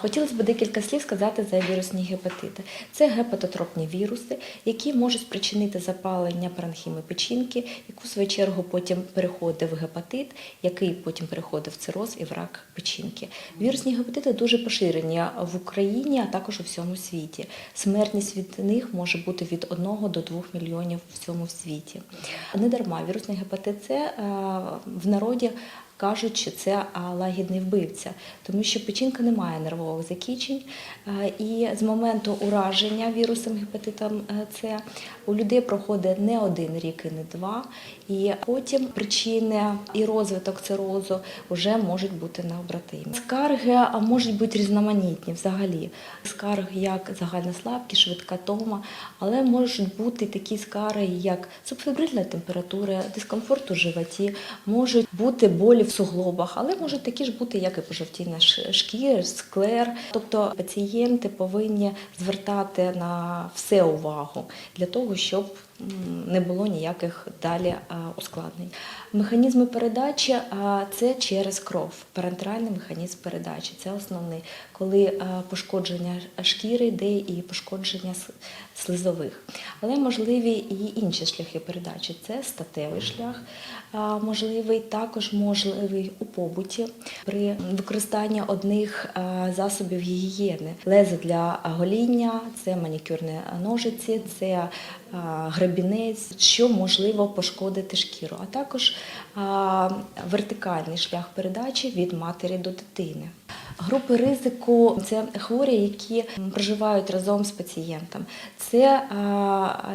Хотілося б декілька слів сказати за вірусні гепатити. Це гепатотропні віруси, які можуть спричинити запалення паранхіми печінки, яку в свою чергу потім переходить в гепатит, який потім переходить в цироз і в рак печінки. Вірусні гепатити дуже поширені в Україні, а також у всьому світі. Смертність від них може бути від 1 до 2 мільйонів в всьому світі. Не дарма вірусний гепатит С е, в народі кажуть, що це лагідний вбивця, тому що печінка не має нервових закінчень. е, І з моменту ураження вірусом гепатитом е, С у людей проходить не один рік і не два. І потім причини і розвиток цирозу вже можуть бути необратимі. Скарги можуть бути різноманітні взагалі. Скарги як загальна слабкість, швидка тома, але можуть бути такі скарги, як субфібрильна температура, дискомфорт у животі, можуть бути болі в суглобах, але можуть такі ж бути, як і пожовтіння ш- шкіри, склер. Тобто пацієнти повинні звертати на все увагу для того, щоб не було ніяких далі ускладнень. Механізми передачі це через кров, парентеральний механізм передачі. Це основний, коли пошкодження шкіри йде і пошкодження слизових. Але можливі і інші шляхи передачі. Це статевий шлях, можливий також можливий у побуті при використанні одних засобів гігієни. Лезо для гоління, це манікюрні ножиці, це а, гребінець, що можливо пошкодити шкіру, а також вертикальний шлях передачі від матері до дитини. Групи ризику це хворі, які проживають разом з пацієнтом. Це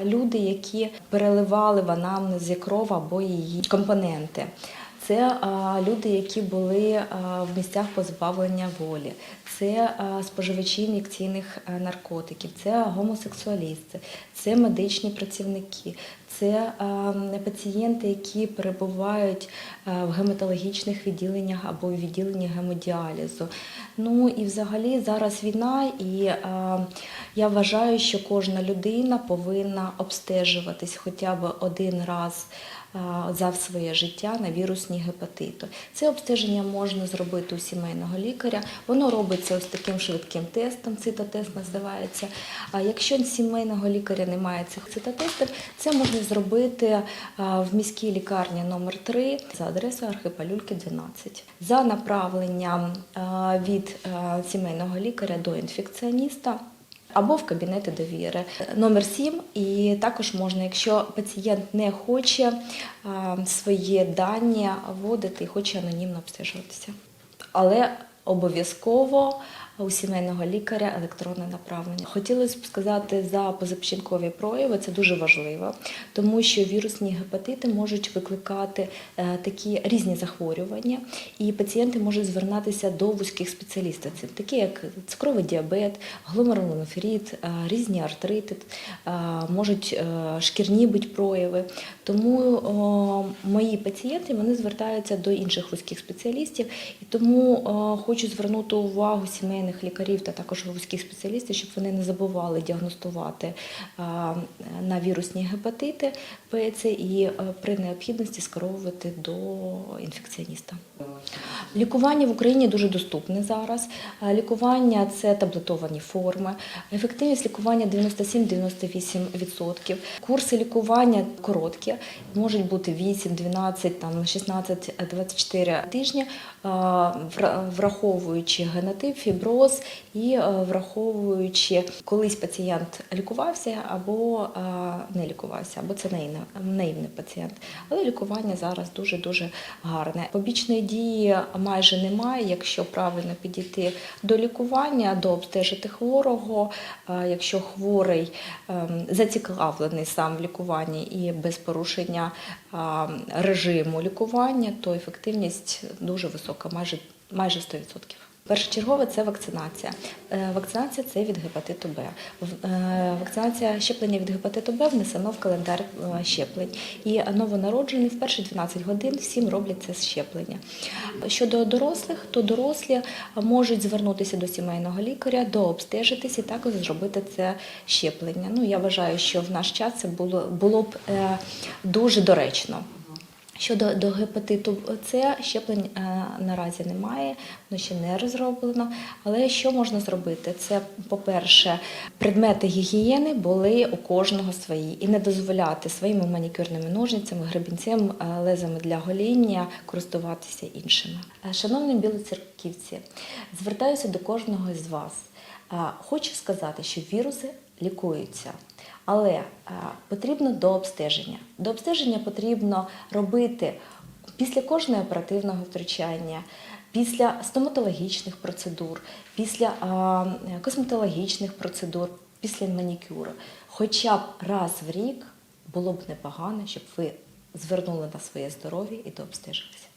люди, які переливали в анамнезі кров або її компоненти. Це люди, які були в місцях позбавлення волі, це споживачі ін'єкційних наркотиків, це гомосексуалісти, це медичні працівники, це пацієнти, які перебувають в гематологічних відділеннях або в відділенні гемодіалізу. Ну і взагалі зараз війна, і я вважаю, що кожна людина повинна обстежуватись хоча б один раз за своє життя на вірусні гепатити. Це обстеження можна зробити у сімейного лікаря. Воно робиться ось таким швидким тестом, цитотест називається. А якщо сімейного лікаря немає цих цитотестів, це можна зробити в міській лікарні номер 3 за адресою Архипалюльки 12. За направленням від сімейного лікаря до інфекціоніста або в кабінети довіри. Номер 7. І також можна, якщо пацієнт не хоче свої дані вводити і хоче анонімно обстежуватися. Але обов'язково у сімейного лікаря електронне направлення. Хотілося б сказати за позапечінкові прояви, це дуже важливо, тому що вірусні гепатити можуть викликати е, такі різні захворювання, і пацієнти можуть звернутися до вузьких спеціалістів, такі як цукровий діабет, гломерулоноферит, е, різні артрити, е, можуть шкірні бути прояви. Тому мої пацієнти вони звертаються до інших вузьких спеціалістів, і тому хочу звернути увагу сімейних лікарів та також вузьких спеціалістів, щоб вони не забували діагностувати на вірусні гепатити ПЦ і е, при необхідності скеровувати до інфекціоніста. Лікування в Україні дуже доступне зараз. Е, Лікування це таблетовані форми. Ефективність лікування 97-98%. Курси лікування короткі, можуть бути 8, 12, там 16, 24 тижні, е, враховуючи генотип, фіброз і е, враховуючи, колись пацієнт лікувався або е, не лікувався, або це наївний, пацієнт. Але лікування зараз дуже дуже гарне. Побічної дії майже немає, якщо правильно підійти до лікування, до обстежити хворого. Е, Якщо хворий ем, зацікавлений сам в лікуванні і без порушення е, режиму лікування, то ефективність дуже висока, майже майже 100%. Першочергове це вакцинація. Е, Вакцинація це від гепатиту Б. Е, Вакцинація щеплення від гепатиту Б внесено в календар е, щеплень. І новонароджені в перші 12 годин всім роблять це щеплення. Щодо дорослих, то дорослі можуть звернутися до сімейного лікаря, дообстежитись і також зробити це щеплення. Ну я вважаю, що в наш час це було, було б дуже доречно. Щодо до гепатиту С щеплень е, наразі немає, воно ще не розроблено. Але що можна зробити? Це, по-перше, предмети гігієни були у кожного свої, і не дозволяти своїми манікюрними ножницями, гребінцем, е, лезами для гоління користуватися іншими. Е, Шановні білоцерківці, звертаюся до кожного із вас. Хочу сказати, що віруси лікуються. Але е, потрібно до обстеження. До обстеження потрібно робити після кожного оперативного втручання, після стоматологічних процедур, після косметологічних процедур, після манікюру. Хоча б раз в рік було б непогано, щоб ви звернули на своє здоров'я і дообстежилися.